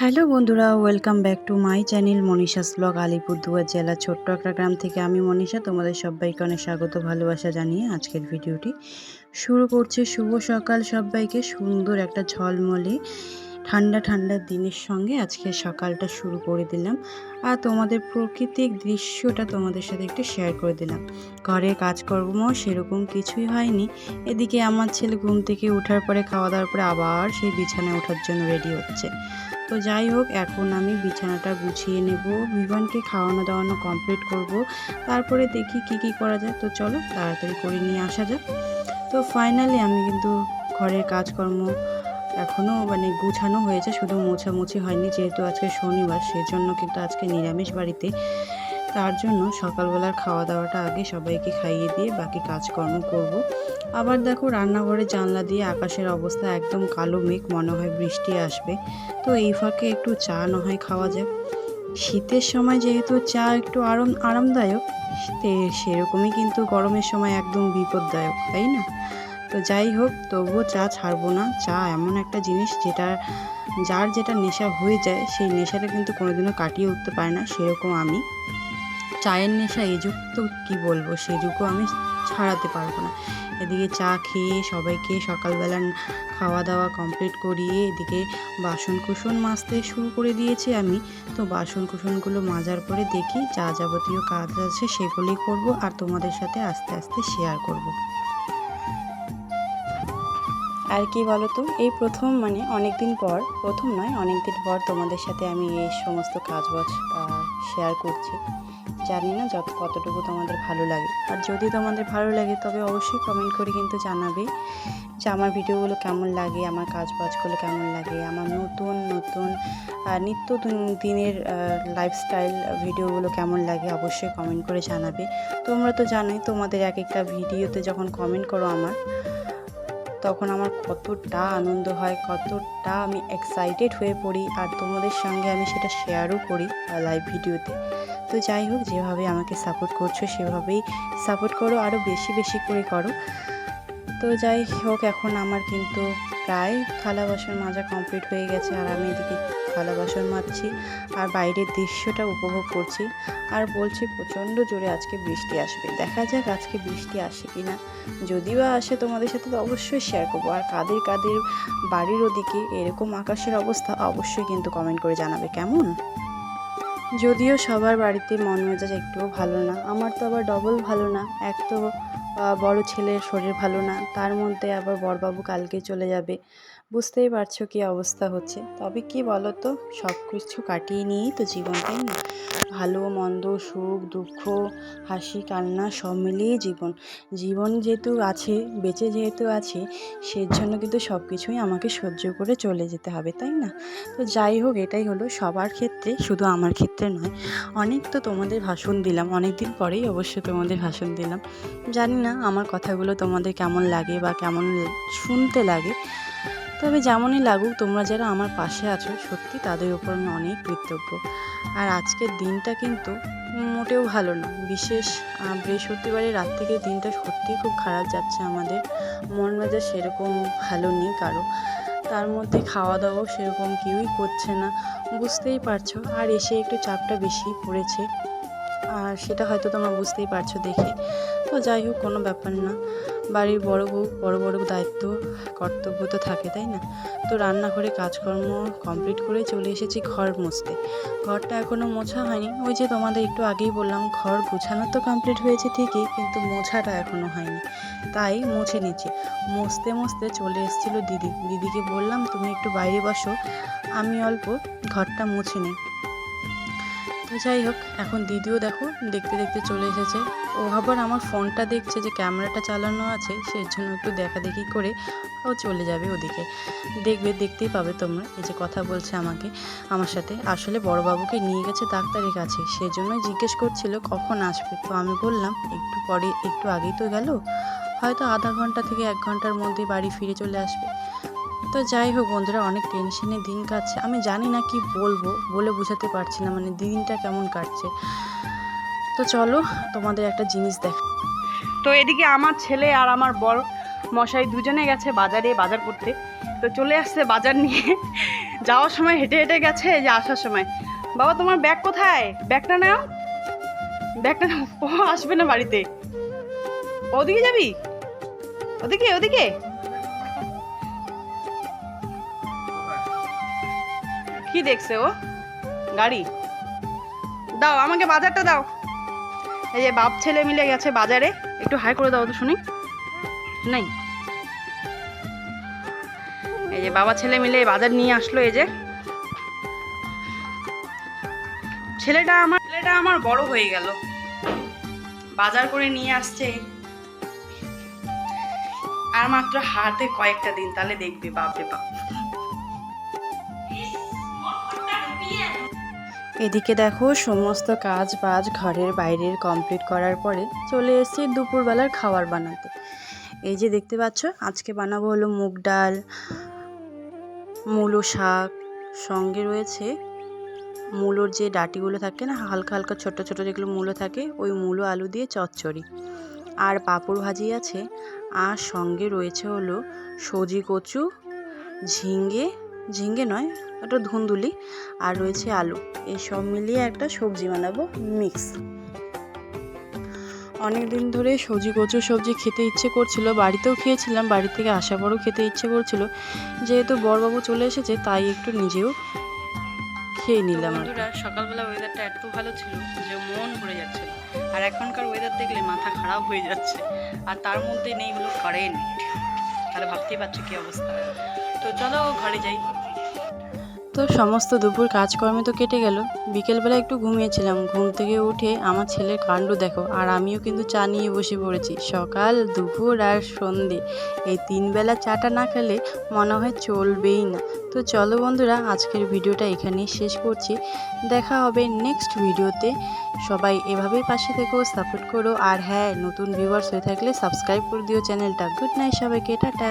Hello বন্ধুরা, welcome back to my channel Manisha's blog, Alipurduar জেলা ছোট্ট একটা গ্রাম থেকে আমি মনীষা, তোমাদের সবাইকে অনেক স্বাগত, ভালোবাসা জানিয়ে আজকের ভিডিওটি শুরু করছে। শুভ সকাল সবাইকে, সুন্দর একটা ঝলমলে, ঠান্ডা ঠান্ডা দিনের সঙ্গে আজকে সকালটা শুরু করে দিলাম। আর তোমাদের প্রাকৃতিক দৃশ্যটা তোমাদের সাথে একটু শেয়ার করে দিলাম। ঘরের কাজকর্ম, সেরকম কিছুই হয়নি। এদিকে আমার ছেলে ঘুম থেকে ওঠার পরে, খাওয়া দাওয়ার পরে আবার সেই বিছানায় ওঠার জন্য রেডি হচ্ছে। তো যাই হোক, এখন আমি বিছানাটা গুছিয়ে নেব। বিমানকে খাওয়ানো দাওয়ানো কমপ্লিট করব। তারপরে দেখি কি কি করা যায়। তো চলো, তাড়াতাড়ি করে নিয়ে আসা যাক। তো ফাইনালি আমি কিন্তু ঘরের কাজকর্ম এখনও মানে গুছানো হয়েছে। শুধু মোছামুছি হয়নি, যেহেতু আজকে শনিবার, সেজন্য কিন্তু আজকে নিরামিষ বাড়িতে তার জন্য সকালবেলার খাওয়া দাওয়াটা আগে সবাইকে খাইয়ে দিয়ে বাকি কাজকর্ম করব। আবার দেখো, রান্নাঘরে জানলা দিয়ে আকাশের অবস্থা একদম কালো মেঘ, মনে হয় বৃষ্টি আসবে। তো এই ফাঁকে একটু চা না হয় খাওয়া যাক। শীতের সময় যেহেতু চা একটু আরাম, আরামদায়ক সেরকমই কিন্তু গরমের সময় একদম বিপদদায়ক, তাই না? তো যাই হোক, তবুও চা ছাড়বো না। চা এমন একটা জিনিস যেটা যার যেটা নেশা হয়ে যায়, সেই নেশাটা কিন্তু কোনোদিনও কাটিয়ে উঠতে পারে না, সেরকম আমি। চায়ের নেশা, এই যুগ তো কী বলব? সে যুগও আমি ছাড়াতে পারব না। এদিকে চা খেয়ে সবাইকে সকালবেলা খাওয়া দাওয়া কমপ্লিট করিয়ে এদিকে বাসন কুসন মাজতে শুরু করে দিয়েছি আমি। তো বাসন কুসনগুলো মাজার পরে দেখি, যা যাবতীয় কাজ আছে সেগুলোই করব আর তোমাদের সাথে আস্তে আস্তে শেয়ার করব। আর কি বলো তো এই প্রথম মানে অনেক দিন পর, প্রথম নয় অনেক দিন পর তোমাদের সাথে আমি এই সমস্ত কাজ বাজ শেয়ার করছি। জানি না যত, কতটুকু তোমাদের ভালো লাগে। আর যদি তোমাদের ভালো লাগে, তবে অবশ্যই কমেন্ট করে কিন্তু জানাবে যে আমার ভিডিওগুলো কেমন লাগে, আমার কাজ বাজগুলো কেমন লাগে, আমার নতুন নতুন নিত্য দিনের লাইফস্টাইল ভিডিওগুলো কেমন লাগে, অবশ্যই কমেন্ট করে জানাবে। তোমরা তো জানোই, তোমাদের এক একটা ভিডিওতে যখন কমেন্ট করো আমার তখন আমার কতটা আনন্দ হয়, কতটা আমি এক্সাইটেড হয়ে পড়ি আর তোমাদের সঙ্গে আমি সেটা শেয়ারও করি লাইভ ভিডিওতে। তো যাই হোক, যেভাবে আমাকে সাপোর্ট করছ, সেভাবেই সাপোর্ট করো আরও বেশি বেশি করে করো। তো যাই হোক, এখন আমার কিন্তু প্রায় থালা বাসন মাজা কমপ্লিট হয়ে গেছে আর আমি এদিকে থালা বাসন মাজছি আর বাইরের দৃশ্যটা উপভোগ করছি আর বলছি প্রচণ্ড জোরে আজকে বৃষ্টি আসবে। দেখা যাক আজকে বৃষ্টি আসে কি না যদি বা আসে তোমাদের সাথে তো অবশ্যই শেয়ার করব। আর কাদের কাদের বাড়ির ওদিকে এরকম আকাশের অবস্থা অবশ্যই কিন্তু কমেন্ট করে জানাবে, কেমন? যদিও সবার বাড়িতে মন মেজাজ একটুও ভালো না, আমার তো আবার ডবল ভালো না। এক তো বড় ছেলের শরীর ভালো না, তার মধ্যে আবার বরবাবু কালকে চলে যাবে। বুঝতেই পারছ কি অবস্থা হচ্ছে। তবে কি বলো তো সব কিছু কাটিয়ে নিয়েই তো জীবন, তাই না? ভালো, মন্দ, সুখ, দুঃখ, হাসি, কান্না, সব মিলিয়েই জীবন। জীবন যেহেতু আছে, বেঁচে যেহেতু আছে সের জন্য কিন্তু সব কিছুই আমাকে সহ্য করে চলে যেতে হবে, তাই না? তো যাই হোক, এটাই হলো সবার ক্ষেত্রে, শুধু আমার ক্ষেত্রে নয়। অনেক তো তোমাদের ভাষণ দিলাম অনেক দিন পরেই অবশ্যই তোমাদের ভাষণ দিলাম। জানি না আমার কথাগুলো তোমাদের কেমন লাগে বা কেমন শুনতে লাগে। তবে যেমনই লাগুক, তোমরা যারা আমার পাশে আছো, সত্যি তাদের উপর আমি অনেক কৃতজ্ঞ। আর আজকের দিনটা কিন্তু মোটেও ভালো না। বিশেষ বৃহস্পতিবারের রাত থেকে দিনটা সত্যিই খুব খারাপ যাচ্ছে আমাদের। মন মেজাজ সেরকম ভালো নেই কারও। তার মধ্যে খাওয়া দাওয়াও সেরকম কেউই করছে না। বুঝতেই পারছ। আর এসে একটু চাপটা বেশি পড়েছে। আর সেটা হয়তো তোমরা বুঝতেই পারছ দেখে। তো যাই হোক, কোনো ব্যাপার না। বাড়ির বড় বউ, বড় বড় দায়িত্ব, কর্তব্য তো থাকে, তাই না? তো রান্নাঘরে কাজকর্ম কমপ্লিট করে চলে এসেছি ঘর মুছতে। ঘরটা এখনও মোছা হয়নি। ওই যে তোমাদের একটু আগেই বললাম, ঘর গুছানো তো কমপ্লিট হয়েছে ঠিকই, কিন্তু মোছাটা এখনও হয়নি। তাই মুছে নিচ্ছি। মুছতে মুছতে চলে এসেছিল দিদি। দিদিকে বললাম, তুমি একটু বাইরে বসো। আমি অল্প ঘরটা মুছে নিই। যাই হোক, এখন দিদিও দেখো, দেখতে দেখতে চলে এসেছে। ও আবার আমার ফোনটা দেখছে যে ক্যামেরাটা চালানো আছে সেই জন্য একটু দেখা দেখি করে ও চলে যাবে ওদিকে। দেখবে, দেখতেই পাবে তোমরা, এই যে কথা বলছে আমাকে, আমার সাথে। আসলে বড়বাবুকে নিয়ে গেছে ডাক্তারের কাছে, সেজন্যই জিজ্ঞেস করছিল কখন আসবে। তো আমি বললাম, একটু পরে, একটু আগেই তো গেল, হয়তো আধা ঘণ্টা থেকে এক ঘণ্টার মধ্যে বাড়ি ফিরে চলে আসবে। তো যাই হোক বন্ধুরা, অনেক টেনশনে দিন কাটছে। আমি জানি না কি বলব, বলে বোঝাতে পারছি না মানে দিনটা কেমন কাটছে। তো চলো, তোমাদের একটা জিনিস দেখ। তো এদিকে আমার ছেলে আর আমার বড় মশাই দুজনে গেছে বাজারে, বাজার করতে। তো চলে আসছে বাজার নিয়ে। যাওয়ার সময় হেঁটে হেঁটে গেছে যে আসার সময়। বাবা, তোমার ব্যাগ কোথায়? ব্যাগটা নাও। ব্যাগটা ও আসবে না বাড়িতে। ওদিকে যাবি? ওদিকে ওদিকে। কি দেখছে ও? গাড়ি। দাও, আমাকে বাজারটা দাও। এই যে বাপ ছেলে মিলে গেছে বাজারে। একটু হাই করে দাও তো শুনি। নাই। এই যে বাবা ছেলে মিলে বাজার নিয়ে আসলো এই যে। ছেলেটা আমার ছেলেটা আমার বড় হয়ে গেল। বাজার করে নিয়ে আসছে। আর মাত্র হাতে কয়েকটা দিন, তাহলে দেখবি বাপরে বাপ। এদিকে দেখো, সমস্ত কাজ বাজ ঘরের বাইরের কমপ্লিট করার পরে চলে এসেছি দুপুরবেলার খাবার বানাতে। এই যে দেখতে পাচ্ছ, আজকে বানাবো হলো মুগ ডাল, মূলো শাক, সঙ্গে রয়েছে মূলোর যে ডাটিগুলো থাকে না, হালকা হালকা ছোট ছোট যেগুলো মূলো থাকে, ওই মূলো আলু দিয়ে চচ্চড়ি। আর পাঁপড় ভাজি আছে, আর সঙ্গে রয়েছে হলো সজি কচু ঝিঙ্গে ঝিঙ্গে নয় ওটা ধুন্দুলি আর রয়েছে আলু। এই সব মিলিয়ে একটা সবজি বানাবো মিক্স। অনেক দিন ধরে সবজি কচু সবজি খেতে ইচ্ছে করছিল। বাড়িতেও খেয়েছিলাম বাড়ি থেকে আসার পরও খেতে ইচ্ছে করছিল। যেহেতু বড়বাবু চলে এসেছে তাই একটু নিজেও খেয়ে নিলাম বন্ধুরা সকালবেলা ওয়েদারটা এত ভালো ছিল যে মন ভরে যাচ্ছিল। আর এখনকার ওয়েদার দেখলে মাথা খারাপ হয়ে যাচ্ছে। আর তার মধ্যে নেই হলো কারেন্ট তাহলে ভাবতেই পারছ কী অবস্থা? তো চলো ঘরে যাই। তো সমস্ত দুপুর কাজকর্মে তো কেটে গেল। বিকেলবেলা একটু ঘুমিয়েছিলাম। ঘুম থেকে উঠে আমার ছেলের কাণ্ড দেখো, আর আমিও কিন্তু চা নিয়ে বসে পড়েছি। সকাল, দুপুর আর সন্ধে। এই তিন বেলা চাটা না খেলে মনে হয় চলবেই না। তো চলো বন্ধুরা, আজকের ভিডিওটা এখানেই শেষ করছি। দেখা হবে নেক্সট ভিডিওতে। সবাই এভাবেই পাশে থেকেও সাপোর্ট করো। আর হ্যাঁ নতুন ভিউয়ার্স হয়ে থাকলে সাবস্ক্রাইব করে দিও চ্যানেলটা। গুড নাইট সবাইকে, টাটা।